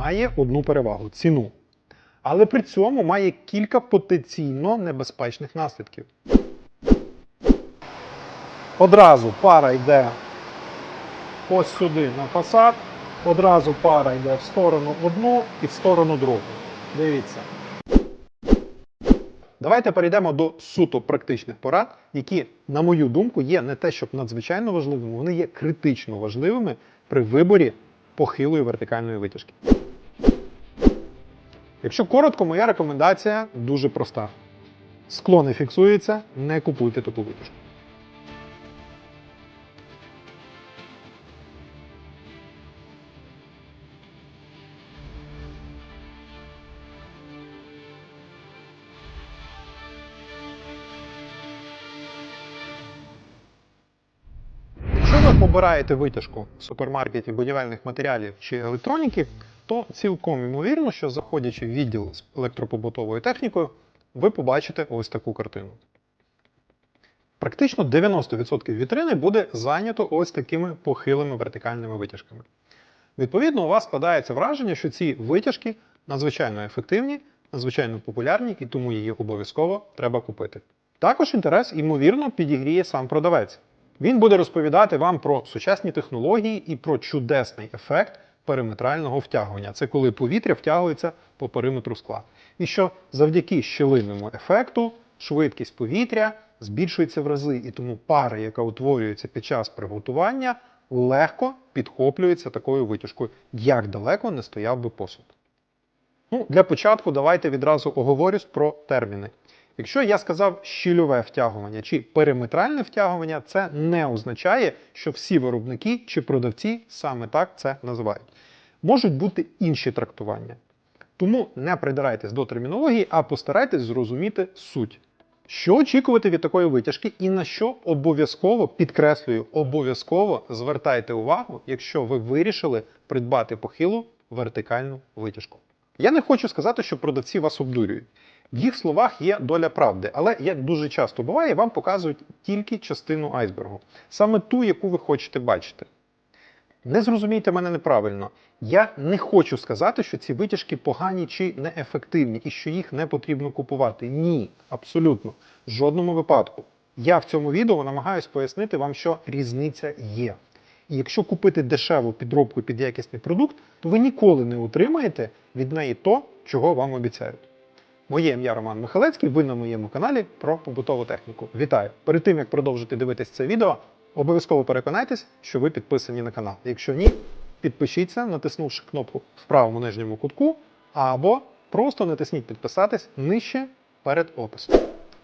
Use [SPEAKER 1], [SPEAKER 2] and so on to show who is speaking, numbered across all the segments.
[SPEAKER 1] має одну перевагу ціну. Але при цьому має кілька потенційно небезпечних наслідків. Одразу пара йде ось сюди на фасад, одразу пара йде в сторону одну і в сторону другу. Дивіться. Давайте перейдемо до суто практичних порад, які, на мою думку, є не те, щоб надзвичайно важливими, вони є критично важливими при виборі похилої вертикальної витяжки. Якщо коротко, моя рекомендація дуже проста. Скло не фіксується, не купуйте таку витяжку. Якщо ви обираєте витяжку в супермаркеті будівельних матеріалів чи електроніки, то цілком ймовірно, що заходячи в відділ з електропобутовою технікою, ви побачите ось таку картину. Практично 90% вітрини буде зайнято ось такими похилими вертикальними витяжками. Відповідно, у вас складається враження, що ці витяжки надзвичайно ефективні, надзвичайно популярні, і тому її обов'язково треба купити. Також інтерес, ймовірно, підігріє сам продавець. Він буде розповідати вам про сучасні технології і про чудесний ефект периметрального втягування. Це коли повітря втягується по периметру скла. І що завдяки щілинному ефекту швидкість повітря збільшується в рази, і тому пара, яка утворюється під час приготування, легко підхоплюється такою витяжкою, як далеко не стояв би посуд. Ну, для початку давайте відразу оговорюсь про терміни. Якщо я сказав щільове втягування чи периметральне втягування, це не означає, що всі виробники чи продавці саме так це називають. Можуть бути інші трактування. Тому не придирайтесь до термінології, а постарайтесь зрозуміти суть. Що очікувати від такої витяжки і на що обов'язково, підкреслюю, обов'язково звертайте увагу, якщо ви вирішили придбати похилу вертикальну витяжку. Я не хочу сказати, що продавці вас обдурюють. В їх словах є доля правди, але як дуже часто буває, вам показують тільки частину айсбергу, саме ту, яку ви хочете бачити. Не зрозумійте мене неправильно. Я не хочу сказати, що ці витяжки погані чи неефективні і що їх не потрібно купувати. Ні, абсолютно. В жодному випадку. Я в цьому відео намагаюся пояснити вам, що різниця є. І якщо купити дешеву підробку під якісний продукт, то ви ніколи не отримаєте від неї то, чого вам обіцяють. Моє ім'я Роман Михалецький, ви на моєму каналі про побутову техніку. Вітаю! Перед тим як продовжити дивитись це відео, обов'язково переконайтесь, що ви підписані на канал. Якщо ні, підпишіться, натиснувши кнопку в правому нижньому кутку, або просто натисніть підписатись нижче перед описом.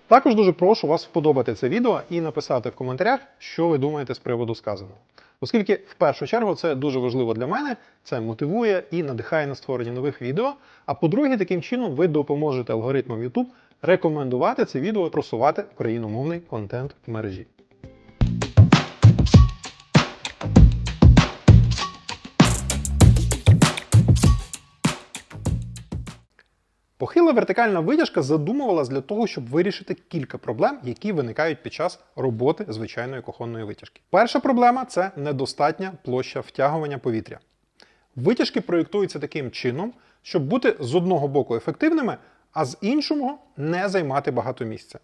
[SPEAKER 1] Також дуже прошу вас вподобати це відео і написати в коментарях, що ви думаєте з приводу сказаного. Оскільки в першу чергу це дуже важливо для мене, це мотивує і надихає на створення нових відео. А по-друге, таким чином ви допоможете алгоритмам YouTube рекомендувати це відео, просувати україномовний контент в мережі. Похила вертикальна витяжка задумувалась для того, щоб вирішити кілька проблем, які виникають під час роботи звичайної кухонної витяжки. Перша проблема це недостатня площа втягування повітря. Витяжки проєктуються таким чином, щоб бути з одного боку ефективними, а з іншого не займати багато місця.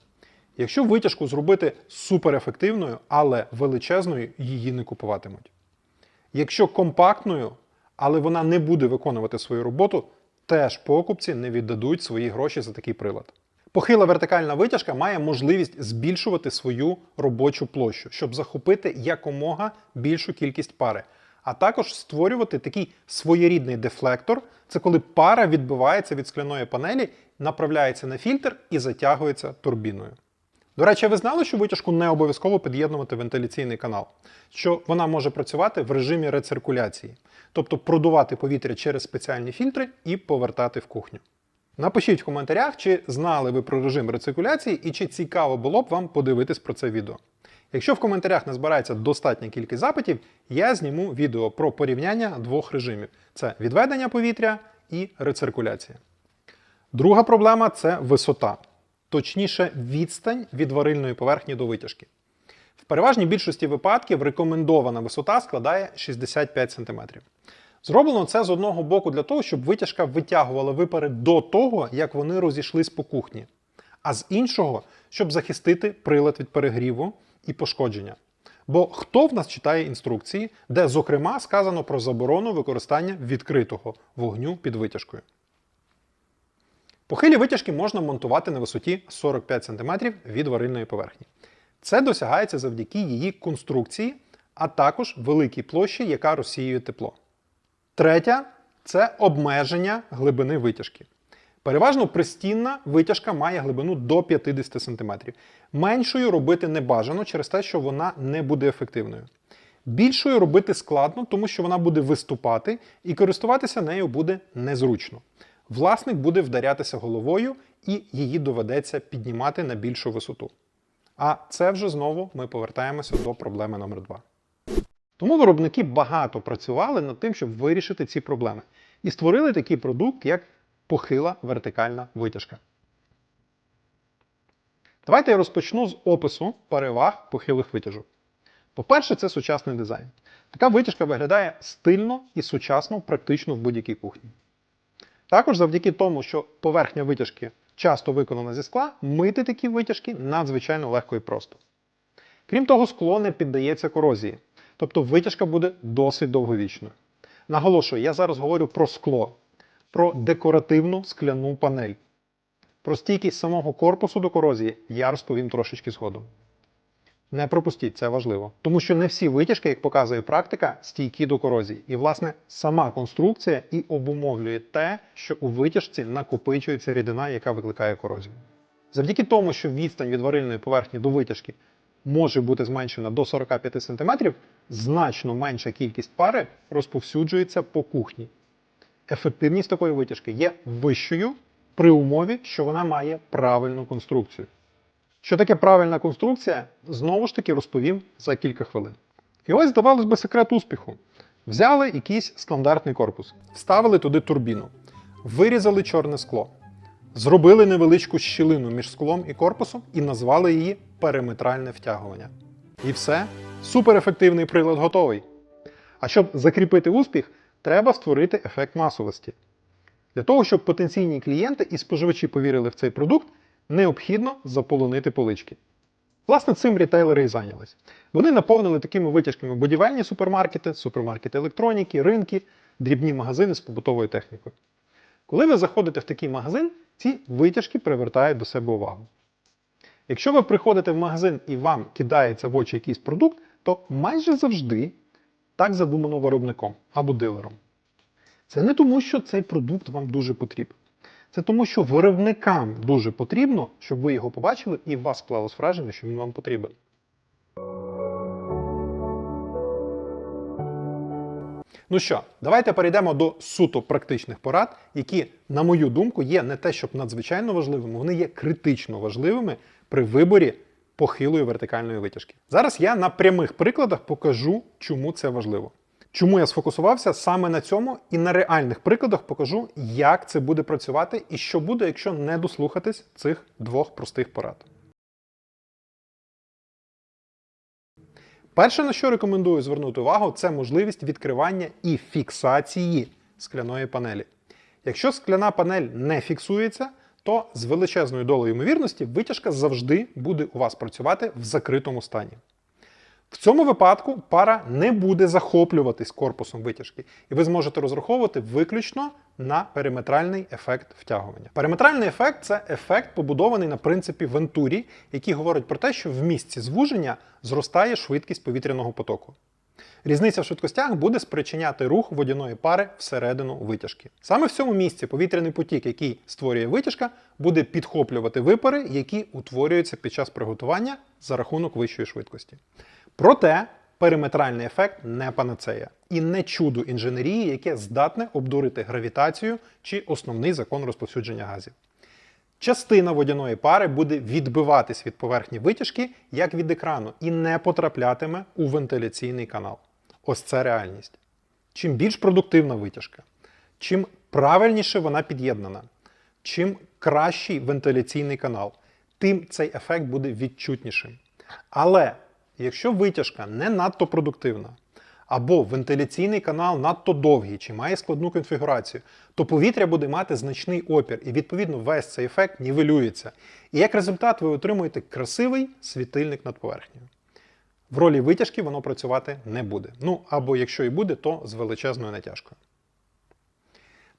[SPEAKER 1] Якщо витяжку зробити суперефективною, але величезною, її не купуватимуть. Якщо компактною, але вона не буде виконувати свою роботу, теж покупці не віддадуть свої гроші за такий прилад. Похила вертикальна витяжка має можливість збільшувати свою робочу площу, щоб захопити якомога більшу кількість пари, а також створювати такий своєрідний дефлектор. Це коли пара відбивається від скляної панелі, направляється на фільтр і затягується турбіною. До речі, ви знали, що витяжку не обов'язково під'єднувати вентиляційний канал, що вона може працювати в режимі рециркуляції, тобто продувати повітря через спеціальні фільтри і повертати в кухню. Напишіть в коментарях, чи знали ви про режим рециркуляції і чи цікаво було б вам подивитись про це відео. Якщо в коментарях не збирається достатня кількість запитів, я зніму відео про порівняння двох режимів: це відведення повітря і рециркуляція. Друга проблема це висота точніше відстань від варильної поверхні до витяжки. В переважній більшості випадків рекомендована висота складає 65 см. Зроблено це з одного боку для того, щоб витяжка витягувала випари до того, як вони розійшлись по кухні, а з іншого, щоб захистити прилад від перегріву і пошкодження. Бо хто в нас читає інструкції, де, зокрема, сказано про заборону використання відкритого вогню під витяжкою? Похилі витяжки можна монтувати на висоті 45 см від варильної поверхні. Це досягається завдяки її конструкції, а також великій площі, яка розсіює тепло. Третя це обмеження глибини витяжки. Переважно пристінна витяжка має глибину до 50 см. Меншою робити не бажано через те, що вона не буде ефективною. Більшою робити складно, тому що вона буде виступати і користуватися нею буде незручно. Власник буде вдарятися головою і її доведеться піднімати на більшу висоту. А це вже знову ми повертаємося до проблеми номер 2. Тому виробники багато працювали над тим, щоб вирішити ці проблеми. І створили такий продукт, як похила вертикальна витяжка. Давайте я розпочну з опису переваг похилих витяжок. По-перше, це сучасний дизайн. Така витяжка виглядає стильно і сучасно, практично в будь-якій кухні. Також завдяки тому, що поверхня витяжки часто виконана зі скла, мити такі витяжки надзвичайно легко і просто. Крім того, скло не піддається корозії, тобто витяжка буде досить довговічною. Наголошую, я зараз говорю про скло, про декоративну скляну панель. Про стійкість самого корпусу до корозії я розповім трошечки згодом. Не пропустіть, це важливо. Тому що не всі витяжки, як показує практика, стійкі до корозії. І, власне, сама конструкція і обумовлює те, що у витяжці накопичується рідина, яка викликає корозію. Завдяки тому, що відстань від варильної поверхні до витяжки може бути зменшена до 45 см, значно менша кількість пари розповсюджується по кухні. Ефективність такої витяжки є вищою при умові, що вона має правильну конструкцію. Що таке правильна конструкція, знову ж таки розповім за кілька хвилин. І ось, здавалось би, секрет успіху. Взяли якийсь стандартний корпус, вставили туди турбіну, вирізали чорне скло, зробили невеличку щілину між склом і корпусом і назвали її периметральне втягування. І все, суперефективний прилад готовий. А щоб закріпити успіх, треба створити ефект масовості. Для того, щоб потенційні клієнти і споживачі повірили в цей продукт, необхідно заполонити полички. Власне, цим рітейлери і зайнялись. Вони наповнили такими витяжками будівельні супермаркети, супермаркети електроніки, ринки, дрібні магазини з побутовою технікою. Коли ви заходите в такий магазин, ці витяжки привертають до себе увагу. Якщо ви приходите в магазин і вам кидається в очі якийсь продукт, то майже завжди так задумано виробником або дилером. Це не тому, що цей продукт вам дуже потрібен. Це тому, що виробникам дуже потрібно, щоб ви його побачили і у вас склалось враження, що він вам потрібен. Ну що, давайте перейдемо до суто практичних порад, які, на мою думку, є не те, щоб надзвичайно важливими, вони є критично важливими при виборі похилої вертикальної витяжки. Зараз я на прямих прикладах покажу, чому це важливо. Чому я сфокусувався саме на цьому і на реальних прикладах покажу, як це буде працювати і що буде, якщо не дослухатись цих двох простих порад. Перше, на що рекомендую звернути увагу, це можливість відкривання і фіксації скляної панелі. Якщо скляна панель не фіксується, то з величезною долею ймовірності витяжка завжди буде у вас працювати в закритому стані. В цьому випадку пара не буде захоплюватись корпусом витяжки, і ви зможете розраховувати виключно на периметральний ефект втягування. Периметральний ефект це ефект, побудований на принципі Вентурі, який говорить про те, що в місці звуження зростає швидкість повітряного потоку. Різниця в швидкостях буде спричиняти рух водяної пари всередину витяжки. Саме в цьому місці повітряний потік, який створює витяжка, буде підхоплювати випари, які утворюються під час приготування за рахунок вищої швидкості. Проте периметральний ефект не панацея і не чудо інженерії, яке здатне обдурити гравітацію чи основний закон розповсюдження газів. Частина водяної пари буде відбиватись від поверхні витяжки, як від екрану, і не потраплятиме у вентиляційний канал. Ось це реальність. Чим більш продуктивна витяжка, чим правильніше вона під'єднана, чим кращий вентиляційний канал, тим цей ефект буде відчутнішим. Але якщо витяжка не надто продуктивна, або вентиляційний канал надто довгий чи має складну конфігурацію, то повітря буде мати значний опір, і відповідно весь цей ефект нівелюється. І як результат ви отримуєте красивий світильник над поверхнею. В ролі витяжки воно працювати не буде. Ну або якщо і буде, то з величезною натяжкою.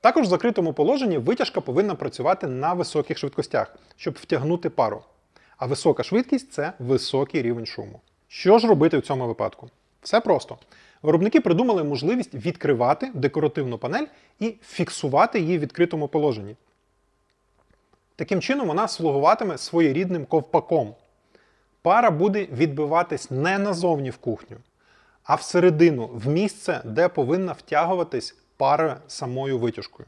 [SPEAKER 1] Також в закритому положенні витяжка повинна працювати на високих швидкостях, щоб втягнути пару. А висока швидкість це високий рівень шуму. Що ж робити в цьому випадку? Все просто. Виробники придумали можливість відкривати декоративну панель і фіксувати її в відкритому положенні. Таким чином вона слугуватиме своєрідним ковпаком. Пара буде відбиватись не назовні в кухню, а всередину, в місце, де повинна втягуватись пара самою витяжкою.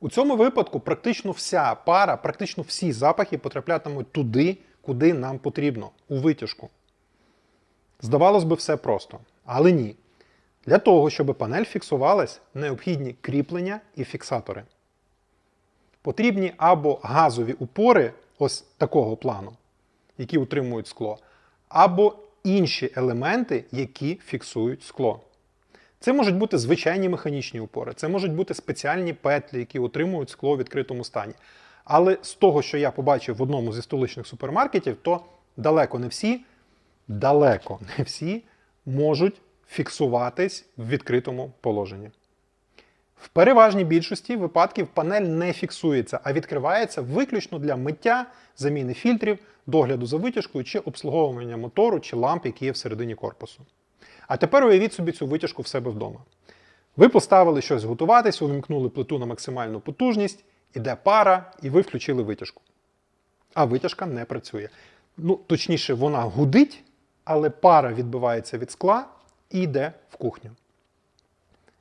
[SPEAKER 1] У цьому випадку практично вся пара, практично всі запахи потраплятимуть туди, куди нам потрібно, у витяжку. Здавалось би, все просто. Але ні. Для того, щоб панель фіксувалась, необхідні кріплення і фіксатори. Потрібні або газові упори ось такого плану, які утримують скло, або інші елементи, які фіксують скло. Це можуть бути звичайні механічні упори, це можуть бути спеціальні петлі, які утримують скло в відкритому стані. Але з того, що я побачив в одному зі столичних супермаркетів, то далеко не всі, далеко не всі можуть фіксуватись в відкритому положенні. В переважній більшості випадків панель не фіксується, а відкривається виключно для миття, заміни фільтрів, догляду за витяжкою чи обслуговування мотору чи ламп, які є всередині корпусу. А тепер уявіть собі цю витяжку в себе вдома. Ви поставили щось готуватись, увімкнули плиту на максимальну потужність, іде пара, і ви включили витяжку. А витяжка не працює. Ну, точніше, вона гудить, але пара відбивається від скла і йде в кухню.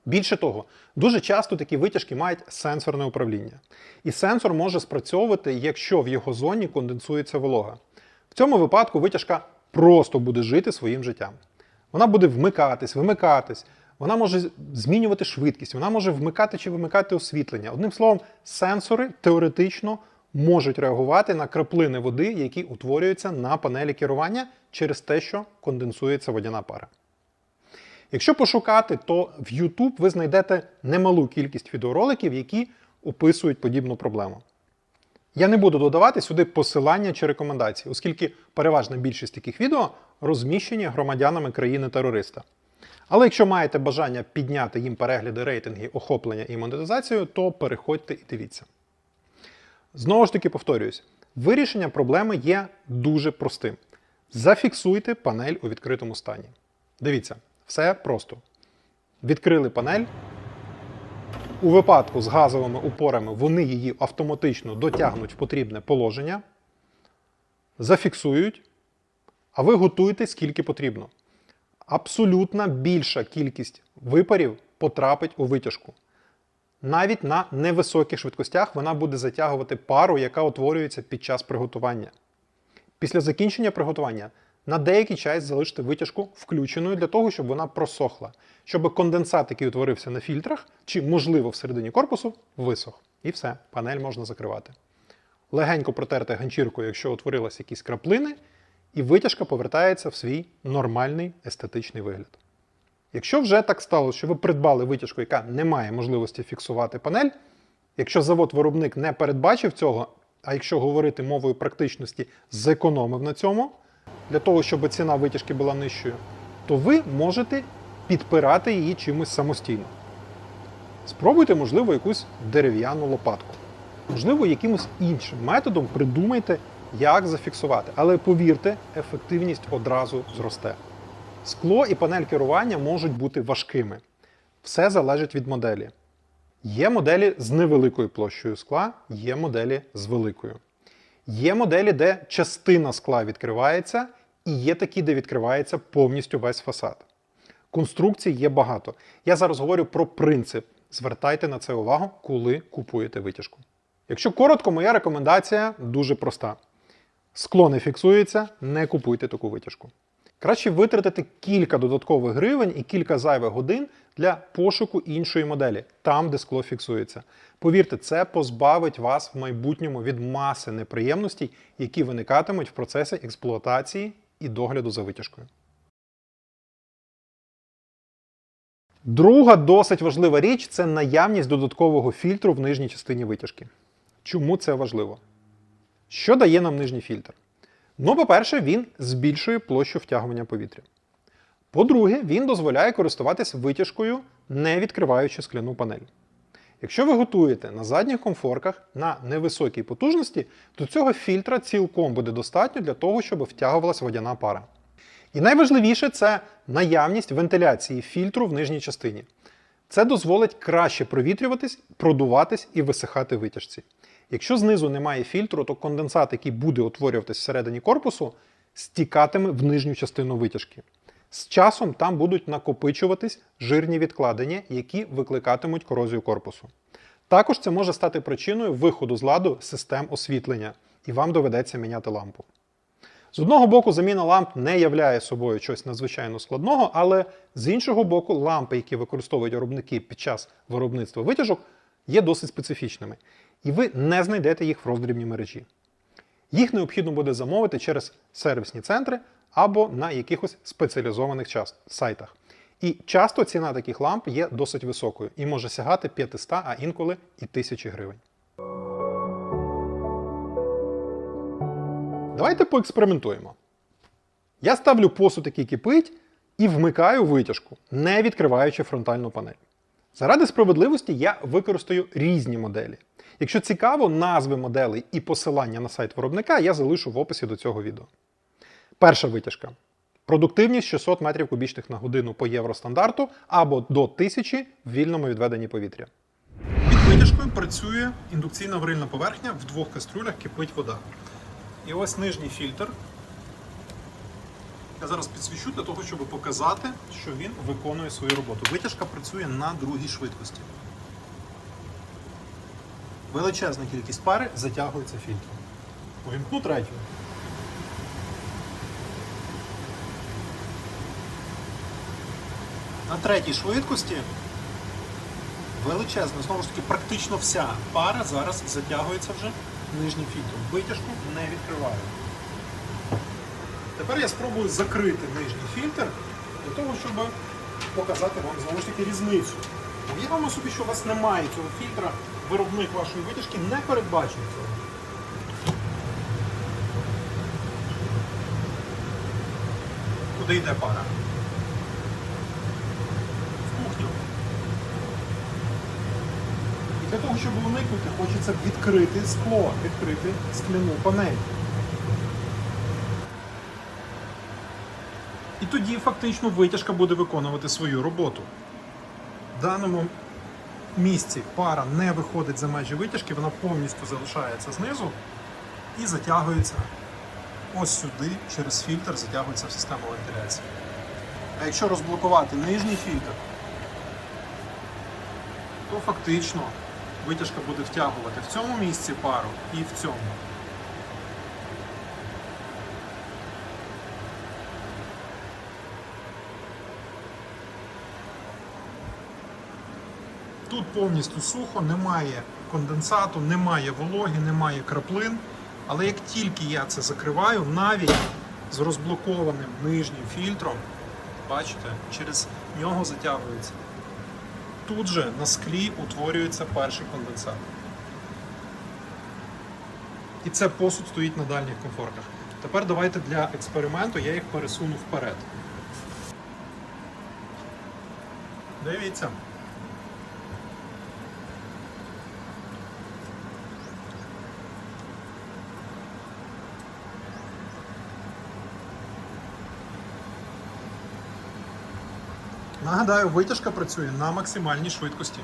[SPEAKER 1] Більше того, дуже часто такі витяжки мають сенсорне управління. І сенсор може спрацьовувати, якщо в його зоні конденсується волога. В цьому випадку витяжка просто буде жити своїм життям. Вона буде вмикатись, вимикатись, вона може змінювати швидкість, вона може вмикати чи вимикати освітлення. Одним словом, сенсори теоретично можуть реагувати на краплини води, які утворюються на панелі керування через те, що конденсується водяна пара. Якщо пошукати, то в YouTube ви знайдете немалу кількість відеороликів, які описують подібну проблему. Я не буду додавати сюди посилання чи рекомендації, оскільки переважна більшість таких відео розміщені громадянами країни-терориста. Але якщо маєте бажання підняти їм перегляди, рейтинги, охоплення і монетизацію, то переходьте і дивіться. Знову ж таки повторююсь, вирішення проблеми є дуже простим. Зафіксуйте панель у відкритому стані. Дивіться, все просто. Відкрили панель. У випадку з газовими упорами вони її автоматично дотягнуть в потрібне положення, зафіксують, а ви готуєте скільки потрібно. Абсолютна більша кількість випарів потрапить у витяжку. Навіть на невисоких швидкостях вона буде затягувати пару, яка утворюється під час приготування. Після закінчення приготування на деякий час залишити витяжку включеною для того, щоб вона просохла, щоб конденсат, який утворився на фільтрах, чи, можливо, всередині корпусу, висох. І все, панель можна закривати. Легенько протерти ганчіркою, якщо утворилися якісь краплини, і витяжка повертається в свій нормальний естетичний вигляд. Якщо вже так сталося, що ви придбали витяжку, яка не має можливості фіксувати панель, якщо завод-виробник не передбачив цього, а якщо говорити мовою практичності, зекономив на цьому, для того, щоб ціна витяжки була нижчою, то ви можете підпирати її чимось самостійно. Спробуйте, можливо, якусь дерев'яну лопатку. Можливо, якимось іншим методом придумайте, як зафіксувати. Але повірте, ефективність одразу зросте. Скло і панель керування можуть бути важкими. Все залежить від моделі. Є моделі з невеликою площею скла, є моделі з великою. Є моделі, де частина скла відкривається, і є такі, де відкривається повністю весь фасад. Конструкцій є багато. Я зараз говорю про принцип. Звертайте на це увагу, коли купуєте витяжку. Якщо коротко, моя рекомендація дуже проста: скло не фіксується, не купуйте таку витяжку. Краще витратити кілька додаткових гривень і кілька зайвих годин для пошуку іншої моделі, там, де скло фіксується. Повірте, це позбавить вас в майбутньому від маси неприємностей, які виникатимуть в процесі експлуатації і догляду за витяжкою. Друга досить важлива річ це наявність додаткового фільтру в нижній частині витяжки. Чому це важливо? Що дає нам нижній фільтр? Ну, по-перше, він збільшує площу втягування повітря. По-друге, він дозволяє користуватись витяжкою, не відкриваючи скляну панель. Якщо ви готуєте на задніх комфорках на невисокій потужності, то цього фільтра цілком буде достатньо для того, щоб втягувалась водяна пара. І найважливіше це наявність вентиляції фільтру в нижній частині. Це дозволить краще провітрюватись, продуватись і висихати витяжці. Якщо знизу немає фільтру, то конденсат, який буде утворюватись всередині корпусу, стікатиме в нижню частину витяжки. З часом там будуть накопичуватись жирні відкладення, які викликатимуть корозію корпусу. Також це може стати причиною виходу з ладу систем освітлення, і вам доведеться міняти лампу. З одного боку, заміна ламп не являє собою щось надзвичайно складного, але з іншого боку, лампи, які використовують виробники під час виробництва витяжок, є досить специфічними, і ви не знайдете їх в роздрібній мережі. Їх необхідно буде замовити через сервісні центри або на якихось спеціалізованих сайтах. І часто ціна таких ламп є досить високою і може сягати 500, а інколи і 1000 гривень. Давайте поекспериментуємо. Я ставлю посуд, який кипить, і вмикаю витяжку, не відкриваючи фронтальну панель. Заради справедливості я використаю різні моделі. Якщо цікаво, назви моделей і посилання на сайт виробника я залишу в описі до цього відео. Перша витяжка. Продуктивність 600 метрів кубічних на годину по євростандарту або до 1000 в вільному відведенні повітря. Під витяжкою працює індукційна варильна поверхня, в двох кастрюлях кипить вода. І ось нижній фільтр. Я зараз підсвічу для того, щоб показати, що він виконує свою роботу. Витяжка працює на другій швидкості. Величезна кількість пари затягується фільтром. Увімкну третю. На третій швидкості величезна, знову ж таки, практично вся пара зараз затягується вже нижнім фільтром. Витяжку не відкриваю. Тепер я спробую закрити нижній фільтр для того, щоб показати вам знову ж таки різницю. Уявимо собі, що у вас немає цього фільтра, виробник вашої витяжки не передбачив цього. Куди йде пара? В кухню. І для того, щоб уникнути, хочеться відкрити скло, відкрити скляну панель. І тоді фактично витяжка буде виконувати свою роботу. В даному місці пара не виходить за межі витяжки, вона повністю залишається знизу і затягується ось сюди, через фільтр затягується в систему вентиляції. А якщо розблокувати нижній фільтр, то фактично витяжка буде втягувати в цьому місці пару і в цьому. Тут повністю сухо, немає конденсату, немає вологи, немає краплин. Але як тільки я це закриваю, навіть з розблокованим нижнім фільтром, бачите, через нього затягується. Тут же на склі утворюється перший конденсат. І це посуд стоїть на дальніх комфорках. Тепер давайте для експерименту я їх пересуну вперед. Дивіться. Нагадаю, витяжка працює на максимальній швидкості.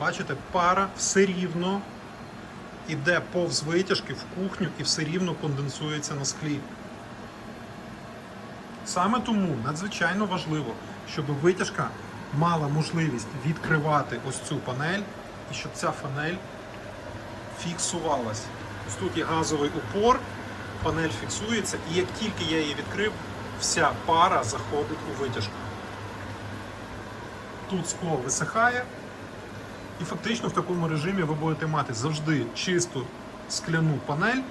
[SPEAKER 1] Бачите, пара все рівно іде повз витяжки в кухню і все рівно конденсується на склі. Саме тому надзвичайно важливо, щоб витяжка мала можливість відкривати ось цю панель і щоб ця панель фіксувалась. Ось тут є газовий упор, панель фіксується, і як тільки я її відкрив, вся пара заходить у витяжку. Тут скло висихає, і фактично в такому режимі ви будете мати завжди чисту скляну панель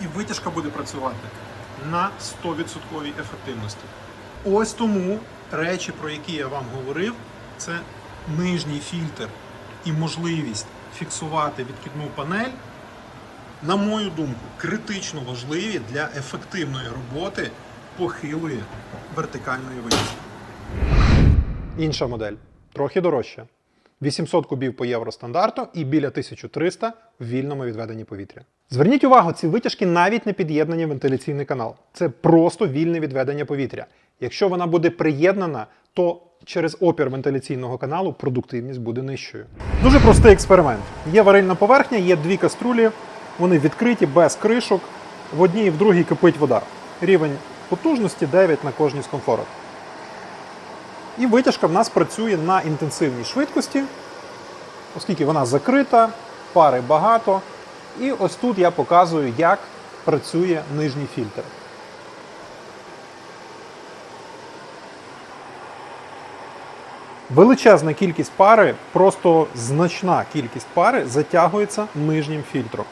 [SPEAKER 1] і витяжка буде працювати на 100% ефективності. Ось тому речі, про які я вам говорив, це нижній фільтр і можливість фіксувати відкидну панель, на мою думку, критично важливі для ефективної роботи похилої вертикальної витяжки. Інша модель трохи дорожча. 800 кубів по євростандарту і біля 1300 в вільному відведенні повітря. Зверніть увагу, ці витяжки навіть не під'єднані в вентиляційний канал. Це просто вільне відведення повітря. Якщо вона буде приєднана, то через опір вентиляційного каналу продуктивність буде нижчою. Дуже простий експеримент. Є варильна поверхня, є дві каструлі, вони відкриті без кришок. В одній і в другій кипить вода. Рівень потужності 9 на кожній з комфорок. І витяжка в нас працює на інтенсивній швидкості, оскільки вона закрита, пари багато. І ось тут я показую, як працює нижній фільтр. Величезна кількість пари, просто значна кількість пари затягується нижнім фільтром.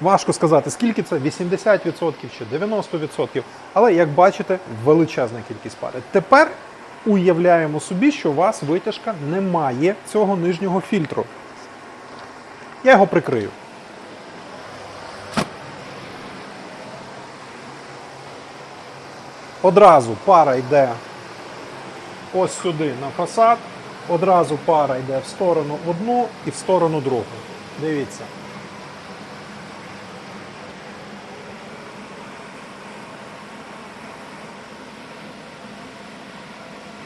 [SPEAKER 1] Важко сказати, скільки це 80% чи 90%. Але як бачите, величезна кількість пари. Тепер уявляємо собі, що у вас витяжка не має цього нижнього фільтру. Я його прикрию. Одразу пара йде ось сюди на фасад, одразу пара йде в сторону одну і в сторону другу. Дивіться.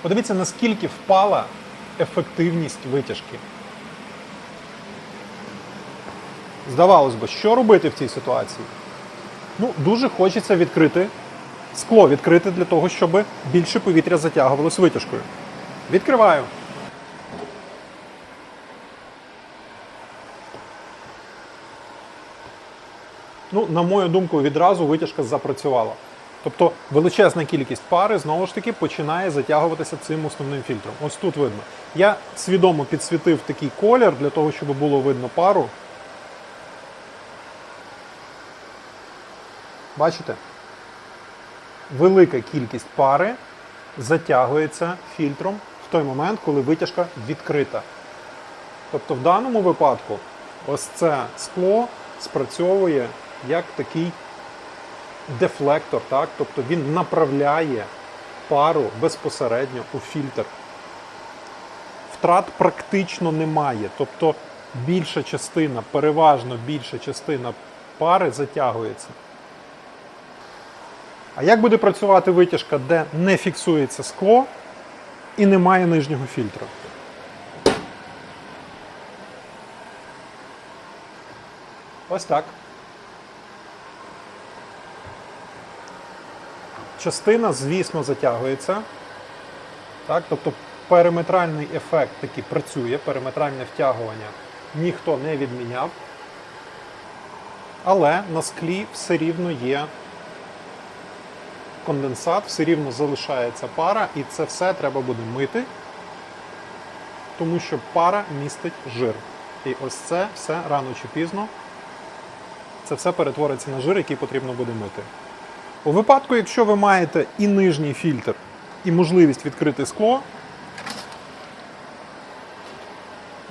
[SPEAKER 1] Подивіться, наскільки впала ефективність витяжки. Здавалось би, що робити в цій ситуації? Ну, дуже хочеться відкрити скло відкрити для того, щоб більше повітря затягувалось витяжкою. Відкриваю. Ну, на мою думку, відразу витяжка запрацювала. Тобто величезна кількість пари знову ж таки починає затягуватися цим основним фільтром. Ось тут видно. Я свідомо підсвітив такий колір для того, щоб було видно пару. Бачите? Велика кількість пари затягується фільтром в той момент, коли витяжка відкрита. Тобто в даному випадку ось це скло спрацьовує як такий дефлектор, так? тобто він направляє пару безпосередньо у фільтр. Втрат практично немає. Тобто більша частина, переважно більша частина пари затягується. А як буде працювати витяжка, де не фіксується скло і немає нижнього фільтру? Ось так. Частина, звісно, затягується. Так? Тобто периметральний ефект таки працює, периметральне втягування ніхто не відміняв. Але на склі все рівно є конденсат, все рівно залишається пара, і це все треба буде мити, тому що пара містить жир. І ось це все рано чи пізно. Це все перетвориться на жир, який потрібно буде мити. У випадку, якщо ви маєте і нижній фільтр, і можливість відкрити скло,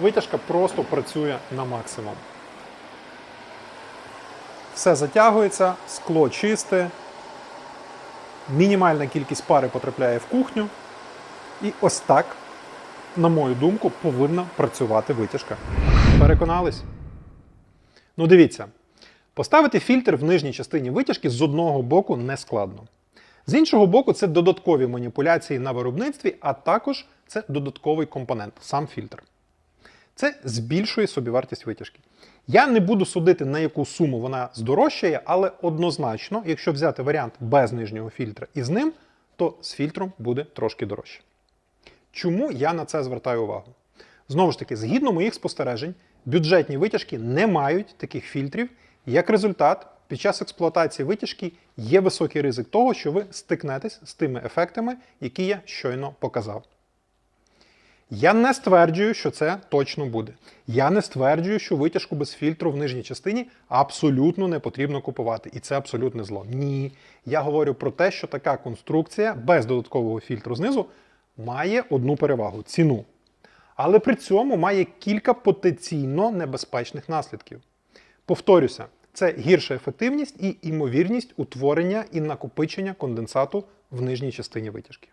[SPEAKER 1] витяжка просто працює на максимум. Все затягується, скло чисте, мінімальна кількість пари потрапляє в кухню. І ось так, на мою думку, повинна працювати витяжка. Переконались? Ну, дивіться. Поставити фільтр в нижній частині витяжки з одного боку не складно. З іншого боку, це додаткові маніпуляції на виробництві, а також це додатковий компонент, сам фільтр. Це збільшує собівартість витяжки. Я не буду судити, на яку суму вона здорожчає, але однозначно, якщо взяти варіант без нижнього фільтра і з ним, то з фільтром буде трошки дорожче. Чому я на це звертаю увагу? Знову ж таки, згідно моїх спостережень, бюджетні витяжки не мають таких фільтрів. Як результат, під час експлуатації витяжки є високий ризик того, що ви стикнетесь з тими ефектами, які я щойно показав. Я не стверджую, що це точно буде. Я не стверджую, що витяжку без фільтру в нижній частині абсолютно не потрібно купувати, і це абсолютне зло. Ні. Я говорю про те, що така конструкція без додаткового фільтру знизу має одну перевагу ціну. Але при цьому має кілька потенційно небезпечних наслідків. Повторюся, це гірша ефективність і імовірність утворення і накопичення конденсату в нижній частині витяжки.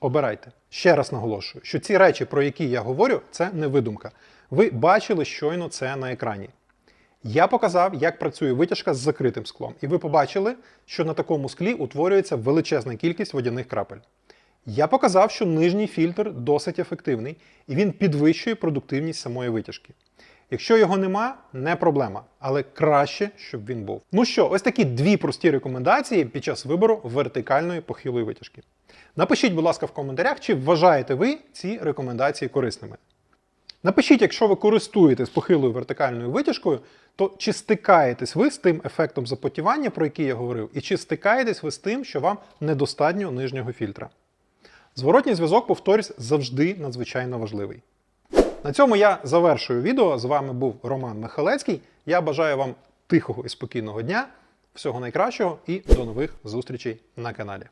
[SPEAKER 1] Обирайте. Ще раз наголошую, що ці речі, про які я говорю, це не видумка. Ви бачили щойно це на екрані. Я показав, як працює витяжка з закритим склом, і ви побачили, що на такому склі утворюється величезна кількість водяних крапель. Я показав, що нижній фільтр досить ефективний і він підвищує продуктивність самої витяжки. Якщо його нема, не проблема, але краще, щоб він був. Ну що, ось такі дві прості рекомендації під час вибору вертикальної похилої витяжки. Напишіть, будь ласка, в коментарях, чи вважаєте ви ці рекомендації корисними. Напишіть, якщо ви користуєтесь похилою вертикальною витяжкою, то чи стикаєтесь ви з тим ефектом запотівання, про який я говорив, і чи стикаєтесь ви з тим, що вам недостатньо нижнього фільтра. Зворотній зв'язок, повторюсь, завжди надзвичайно важливий. На цьому я завершую відео. З вами був Роман Михалецький. Я бажаю вам тихого і спокійного дня, всього найкращого і до нових зустрічей на каналі.